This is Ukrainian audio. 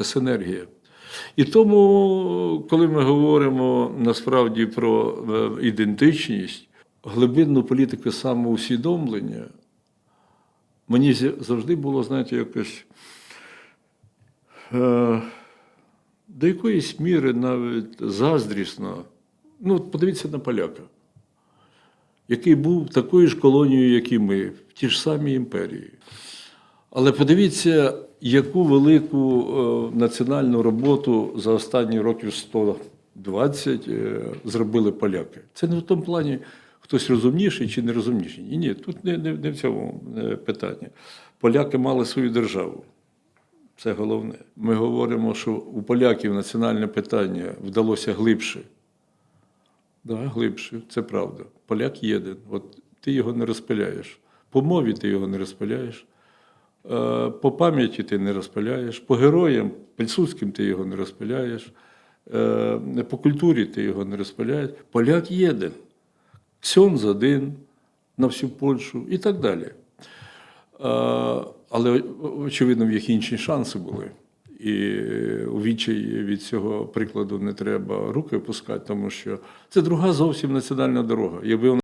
Синергія. І тому, коли ми говоримо насправді про е, ідентичність, глибинну політику самоусвідомлення, мені завжди було, знаєте, якось е, до якоїсь міри навіть заздрісно. Ну, подивіться на поляка, який був такою ж колонією, як і ми, в тій ж самій імперії. Але подивіться, яку велику е, національну роботу за останні років 120 е, зробили поляки. Це не в тому плані, хтось розумніший чи не розумніший. Ні, ні, тут не, не, не в цьому е, питання. Поляки мали свою державу. Це головне. Ми говоримо, що у поляків національне питання вдалося глибше. Да, глибше, це правда. Поляк єдин. От ти його не розпиляєш. По мові ти його не розпиляєш, по пам'яті ти не розпиляєш, по героям пільсудським ти його не розпиляєш, е, по культурі ти його не розпиляєш. Поляк єдин. Ксьонз один на всю Польщу і так далі. Е, Але, очевидно, в їх інші шанси були. І у відчаї від цього прикладу не треба руки опускати, тому що це друга зовсім національна дорога. Якби